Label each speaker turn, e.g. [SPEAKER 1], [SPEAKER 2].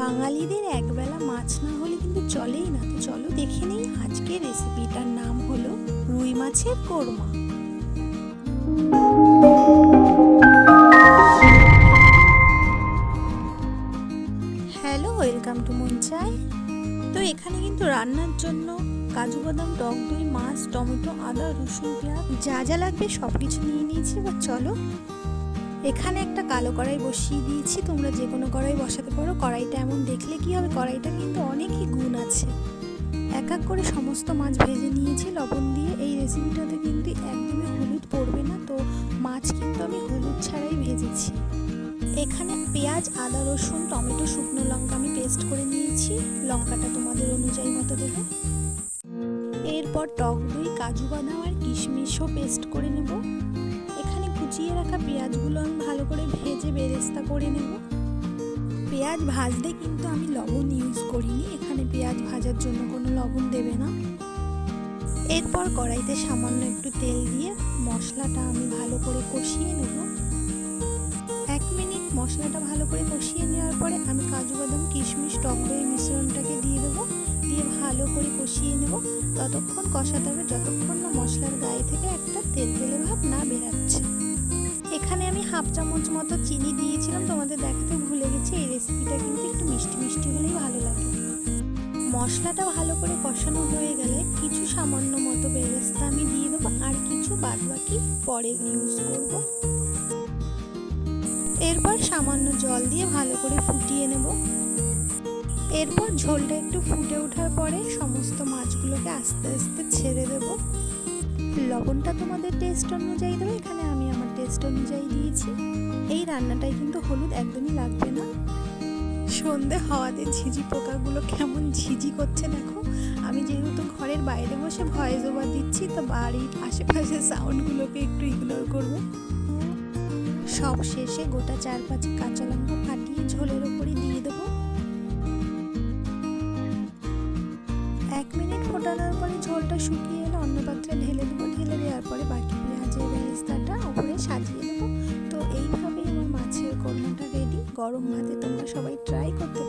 [SPEAKER 1] বাঙালিদের একবেলা মাছ না হলে কিন্তু চলেই না। তো চলো দেখে নেই আজকের রেসিপিটার নাম হলো রুই মাছের কোরমা। হ্যালো, ওয়েলকাম টু মন চাই তো এখানে কিন্তু রান্নার জন্য কাজু বাদাম, টক দই, মাছ, টমেটো, আদা, রসুন, পেঁয়াজ যা যা লাগবে সব কিছু নিয়ে নিয়েছি। এবার চলো এখানে একটা কালো কড়াই বসিয়ে দিয়েছি, তোমরা যে কোনো কড়াই বসাতে পারো। কড়াইটা এমন দেখলে কি হবে? কড়াইটা কিন্তু অনেকই গুণ আছে। এক এক করে সমস্ত মাছ ভেজে নিয়েছি, লবণ দিয়ে। এই রেসিপিটাতে কিন্তু একদমই হলুদ পড়বে না, তো মাছ কিন্তু আমি হলুদ ছাড়াই ভেজেছি। এখানে পেঁয়াজ, আদা, রসুন, টমেটো, শুকনো লঙ্কা আমি পেস্ট করে নিয়েছি। লঙ্কাটা তোমাদের অনুযায়ী মতো দেবে। এরপর টক দই, কাজু বাদাম আর কিশমিশও পেস্ট করে নেব। কুচিয়ে রাখা পেঁয়াজগুলো আমি ভালো করে ভেজে বেরেস্তা করে নেব। পেঁয়াজ ভাজতে কিন্তু আমি লবণ ইউজ করিনি, এখানে পেঁয়াজ ভাজার জন্য কোনো লবণ দেবে না। এরপর কড়াইতে সামান্য একটু তেল দিয়ে মশলাটা আমি ভালো করে কষিয়ে নেব। এক মিনিট মশলাটা ভালো করে কষিয়ে নেওয়ার পরে আমি কাজু বাদাম, কিশমিশ, টক দই, মিশ্রণটাকে দিয়ে দেবো। দিয়ে ভালো করে কষিয়ে নেব। ততক্ষণ কষাতে হবে যতক্ষণ না মশলার গায়ে থেকে একটা তেল তেলে ভাব না বেরাচ্ছে। হাফ চামচ মতো চিনি দিয়েছিলাম তোমাদের দেখাতে ভুলে গেছি। এই রেসিপিটা কিন্তু একটু মিষ্টি মিষ্টি হলেই ভালো লাগে। মশলাটা ভালো করে কষানো হয়ে গেলে কিছু সামান্য মতো বেরেস্তা আমি দিয়ে দেবো আর কিছু বাদ বাকি পরে ইউজ করব। এরপর সামান্য জল দিয়ে ভালো করে ফুটিয়ে নেব। এরপর ঝোলটা একটু ফুটে ওঠার পরে সমস্ত মাছগুলোকে আস্তে আস্তে ছেড়ে দেব। লবণটা তোমাদের টেস্ট অনুযায়ী দেবো, এখানে আমি আমার টেস্ট অনুযায়ী দিয়েছি। এই রান্নাটায় কিন্তু হলুদ একদমই লাগবে না। সন্ধে হওয়াতে ঝিঝি পোকাগুলো কেমন ঝিঝি করছে দেখো। আমি যেহেতু ঘরের বাইরে বসে ভয়েস ওভার দিচ্ছি, তো বাড়ির আশেপাশে সাউন্ডগুলোকে একটু ইগনোর করবে। সব শেষে গোটা চার পাঁচ কাঁচা লঙ্কা ফাটিয়ে ঝোলের ওপরে দিয়ে দেবো। এক মিনিট ফোটানোর পরে ঝোলটা শুকিয়ে এলে অন্য পাত্রে ঢেলে দেবো। ঢেলে দেওয়ার পরে বাকি পেঁয়াজের বেরেস্তাটা উপরে সাজিয়ে দেবো। তো এইভাবেই আমার মাছের কর্মটা রেডি গরম ভাতে তোমরা সবাই ট্রাই করতে